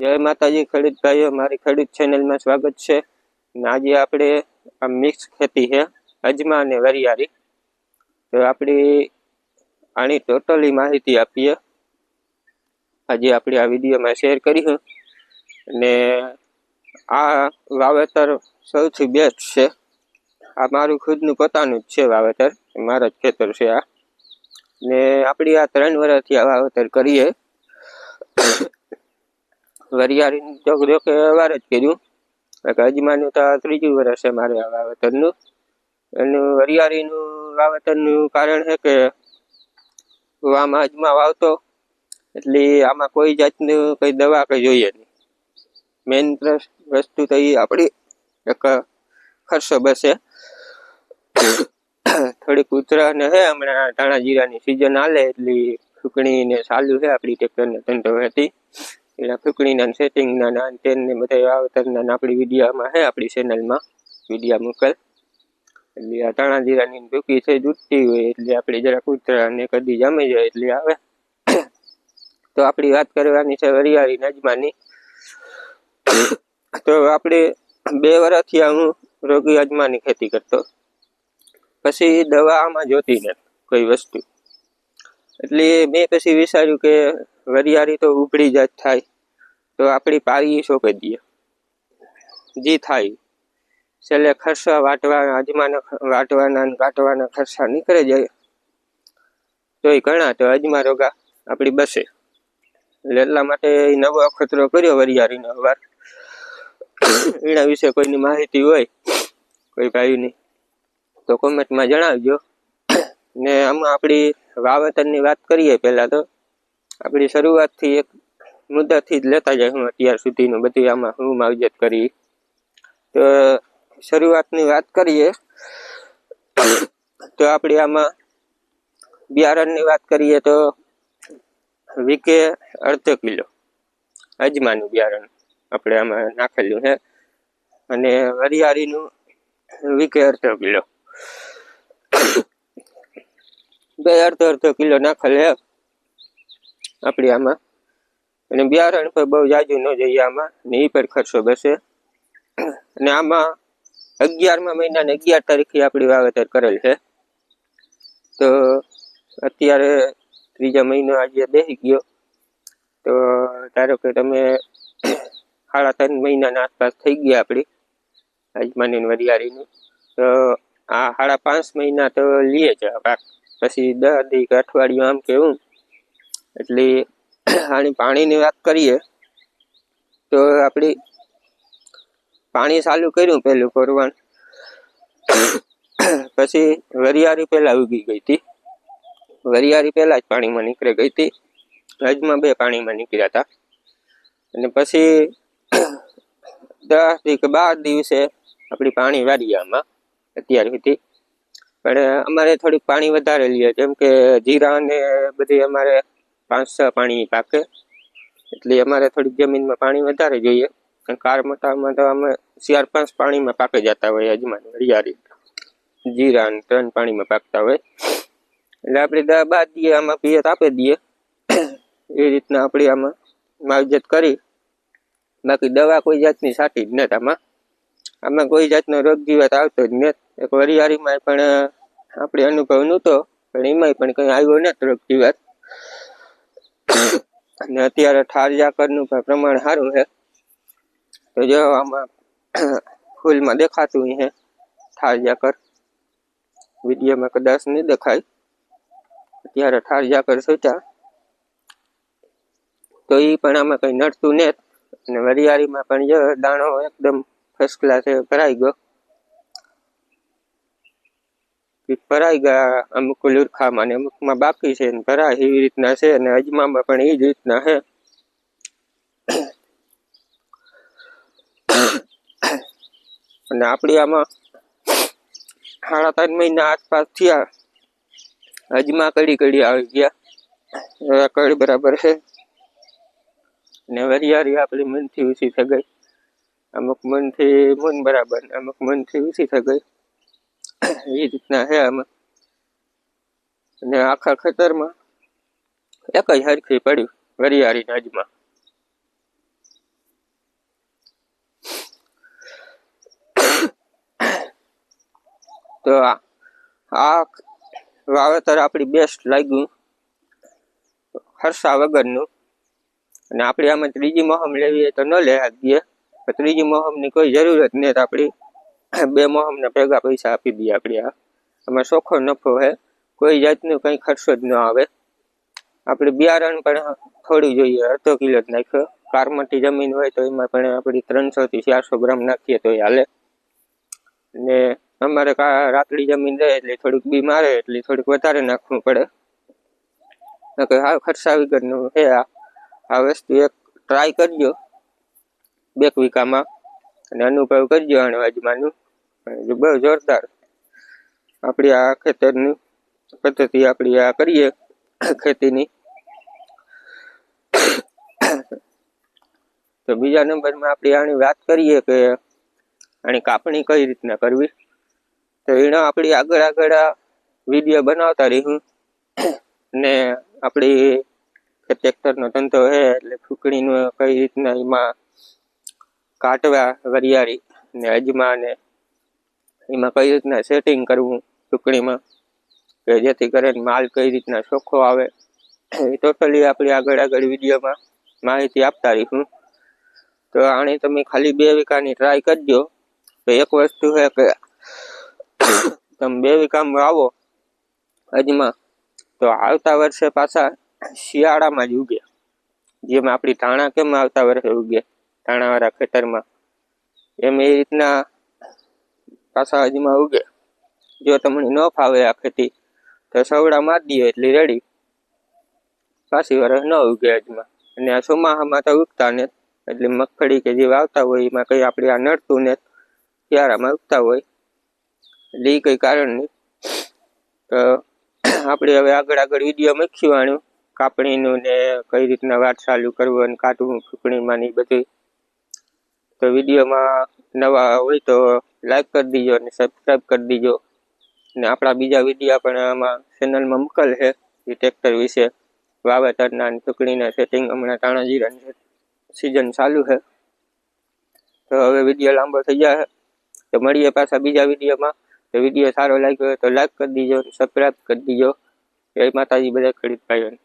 જય માતાજી, ખેડૂત ભાઈઓ, મારી ખેડૂત ચેનલમાં સ્વાગત છે. આજે આપણે આ મિક્સ ખેતી છે, અજમા અને વરિયાળી. તો આપણી આની ટોટલી માહિતી આપીએ. આજે આપણે આ વિડીયોમાં શેર કરી અને આ વાવેતર સૌથી બેસ્ટ છે. આ મારું ખુદનું પોતાનું જ છે વાવેતર. મારા જ ખેતર છે આ. ને આપણી આ ત્રણ વર્ષથી આ વાવેતર કરીએ. વરિયાળીનું તો જો કે વાર જ કર્યું. અજમાનું તો ત્રીજું વર્ષ છે મારે આ વાવેતરનું. એનું વરિયાળીનું વાવેતરનું કારણ છે કે હું આમાં અજમા વાવતો, એટલે આમાં કોઈ જાતનું કંઈ દવા કઈ જોઈએ નહીં. મેઇન વસ્તુ તો એ આપણી, એક ખર્ચો બસે. થોડીક ઉતરાને હે હમણાં ધાણા જીરાની સિઝન હાલે, એટલે સુકણી ને ચાલુ છે આપણી ટ્રેક્ટરને ધંધો હતી. એના ફૂકણીના સેટિંગના ના તેને બધા વાવેતરના આપણી વિડીયામાં છે આપણી ચેનલમાં વિડીયા મોકલ. એટલે આ ધાણા જીરાની ભૂકી છે દૂધતી હોય એટલે આપણે જરા કૂતરાને કદી જમી જાય એટલે આવે. તો આપણી વાત કરવાની છે વરિયાળી નજમાની. તો આપણે બે વર્ષથી હું રોગી અજમાની ખેતી કરતો. પછી દવા આમાં જોતી ને કોઈ વસ્તુ. એટલે મેં પછી વિચાર્યું કે વરિયાળી તો ઉભળી જ થાય. તો આપણી પારી સોંપી દઈએ જે થાય. છેલ્લે ખર્ચા વાટવા, અજમાના વાટવાના વાટવાના ખર્ચા નીકળે જાય તો એ ઘણા તો અજમા રોગા આપણી બસે. એટલે એટલા માટે નવો અખતરો કર્યો વરિયાળીનો અવાર એના વિશે કોઈની માહિતી હોય, કોઈ ભાઈની, તો કોમેન્ટમાં જણાવજો. ને આમાં આપણી વાવેતરની વાત કરીએ પહેલાં તો, આપણી શરૂઆતથી એક મુદ્દાથી જ લેતા જાય હું અત્યાર સુધીનું બધું આમાં હું માવજત કરી. તો શરૂઆતની વાત કરીએ, તો આપણે આમાં બિયારણની વાત કરીએ તો વીકે અડધો કિલો અજમાનું બિયારણ આપણે આમાં નાખેલું છે. અને વરિયાળીનું વીકે અડધો કિલો. બે અડધો અડધો કિલો નાખેલ હે આપણી આમાં. અને બિયારણ પર બહુ જાજુ ન જોઈએ આમાં. ને એ પર ખર્ચો બેસે. અને આમાં અગિયારમા મહિનાને અગિયાર તારીખે આપણી વાવેતર કરેલ છે. તો અત્યારે ત્રીજા મહિનો આજે બેસી ગયો. તો ધારો કે તમે સાડા ત્રણ મહિનાના આસપાસ થઈ ગયા આપણી આજમાની વરિયાળીનું. તો આ સાડા પાંચ મહિના તો લઈએ છે પાક. પછી દસ દી અઠવાડિયું આમ કેવું. એટલે આની પાણીની વાત કરીએ, તો આપણી પાણી ચાલુ કર્યું પેલું કરવાનું પછી વરિયાળી પહેલાં ઉગી ગઈ હતી. વરિયાળી પહેલાં જ પાણીમાં નીકળી ગઈ હતી. રજમાં બે પાણીમાં નીકળ્યા હતા. અને પછી દસથી કે બાર દિવસે આપણી પાણી વાડીયામાં અત્યાર સુધી. પણ અમારે થોડીક પાણી વધારે લઈએ જેમ કે જીરા ને બધી અમારે પાંચ છ પાણી પાકે. એટલે અમારે થોડીક જમીનમાં પાણી વધારે જોઈએ. કાર મટામાં તો અમે ચાર પાંચ પાણીમાં પાકે જતા હોય અજમાન હરિયાળી. જીરા ને ત્રણ પાણીમાં પાકતા હોય. એટલે આપણે દા બાદ દઈએ આમાં પિયત આપી દઈએ. એ રીતના આપણે આમાં માવજત કરી. બાકી દવા કોઈ જાતની સાટી જ નથી આમાં. આમાં કોઈ જાતનો રોગ જીવાત આવતો જ નથી. એક વરિયાળીમાં પણ આપણે અનુભવ નહોતો, પણ એમાંય પણ કંઈ આવ્યો ને તરફથી વાત અને અત્યારે ઠાર ઝાકરનું પણ પ્રમાણ સારું છે. તો જો આમાં ફૂલમાં દેખાતું છે ઠાર ઝાકર વિડીયોમાં કદાચ નહીં દેખાય. અત્યારે ઠાર જાકર સોચ્યા તો એ પણ આમાં કંઈ નડતું નહીં અને વરિયાળીમાં પણ જો દાણો એકદમ ફર્સ્ટ ક્લાસ ભરાઈ ગયો. ભરાઈ ગયા અમુક લુરખામાં ને અમુકમાં બાકી છે ને ભરાય એવી રીતના છે અને અજમામાં પણ એ જ રીતના છે. અને આપણી આમાં સાડા ત્રણ મહિના આસપાસ થયા. અજમા કડી કડી આવી ગયા. કડી બરાબર છે. ને વરિયાળી આપણી મનથી ઊંચી થઈ ગઈ. અમુક મનથી મન બરાબર અમુક મનથી ઊંચી થઈ ગઈ. એ રીતના હે આમાં. અને આખા ખેતરમાં એક જ હરખી પડ્યું વરિયાળી નાજમાં તો આ વાવેતર આપણી બેસ્ટ લાગ્યું ખર્ચા વગરનું. અને આપણે આમાં ત્રીજી મોહમ લેવી તો ન લેવા દઈએ. ત્રીજી મોહમની કોઈ જરૂરત નહીં આપણી. બે મોહમને ભેગા પૈસા આપી દઈએ આપણે આ. આમાં ચોખ્ખો નફો છે કોઈ જાતનું કંઈ ખર્ચો જ ન આવે. આપણે બિયારણ પણ થોડું જોઈએ, અડધો કિલો જ નાખ્યો. કારમટી જમીન હોય તો એમાં પણ આપણી ત્રણસો થી ચારસો ગ્રામ નાખીએ તો હાલે. ને અમારે રાતડી જમીન રહે એટલે થોડીક બી મારે એટલે થોડીક વધારે નાખવું પડે. નકર હા ખર્ચા વિગરનું છે આ. વસ્તુ એક ટ્રાય કરજો. બે વીઘામાં અને અનુભવ કરજો અણવાજમાનું બહુ જોરદાર. આપણી આ ખેતરની પદ્ધતિ આપણી આ કરીએ ખેતીની. તો બીજા નંબરમાં આપણે આની વાત કરીએ કે આની કાપણી કઈ રીતના કરવી. તો એનો આપણી આગળ આગળ વીડિયો બનાવતા રહીશું. ને આપણી ટ્રેક્ટરનો ધંધો છે એટલે ફૂકણીનું કઈ રીતના એમાં કાટવા, વરિયાળી ને અજમા ને એમાં કઈ રીતના સેટિંગ કરવું ટુકડીમાં કે જેથી કરીને માલ કઈ રીતના ચોખ્ખો આવે, એ ટોટલી આપણી આગળ આગળ વિડીયોમાં માહિતી આપતા રહીશું તો આની તમે ખાલી બે વીઘાની ટ્રાય કરજો. તો એક વસ્તુ છે કે તમે બે વીઘામાં આવો અજમાં, તો આવતા વર્ષે પાછા શિયાળામાં જ ઉગે. જેમ આપણી ધાણા કેમ આવતા વર્ષે ઉગે? ધાણાવાળા ખેતરમાં. એમ એ રીતના અજમા ઉગે. જો તમને ન ફાવે આ ખેતી, તો સવડા મારી દઈએ એટલી રેડી પાછી વર્ષ ન ઉગે અજમા અને આ ચોમાસામાં તો ઉગતા ને એટલે મગફળી કે જે વાવતા હોય, એમાં કંઈ આપણે આ નડતું ને ક્યારામાં ઉગતા હોય. એટલે એ કંઈ કારણ નહીં. તો આપણે હવે આગળ આગળ વીડિયો મૂકીવાનું કાપણીનું ને કઈ રીતના વાત ચાલુ કરવું અને કાઢવું, ફૂકણીમાં ને બધું તો વિડીયોમાં નવા હોય તો લાઈક કરી દીજો અને સબસ્ક્રાઈબ કરી દીજો. ને આપણા બીજા વીડિયો પણ આમાં ચેનલમાં મૂકેલ છે, એ ટ્રેક્ટર વિશે. વાવેતરના અને ટુકડીના સેટિંગ હમણાં તાણા જીરાની સિઝન ચાલુ છે. તો હવે વીડિયો લાંબો થઈ જાય તો મળીએ પાછા બીજા વિડીયોમાં. તો વીડિયો સારો લાગ્યો હોય તો લાઈક કરી દીજો સબસ્ક્રાઈબ કરી દીજો. જય માતાજી, બધા ખેડૂત ભાઈઓને.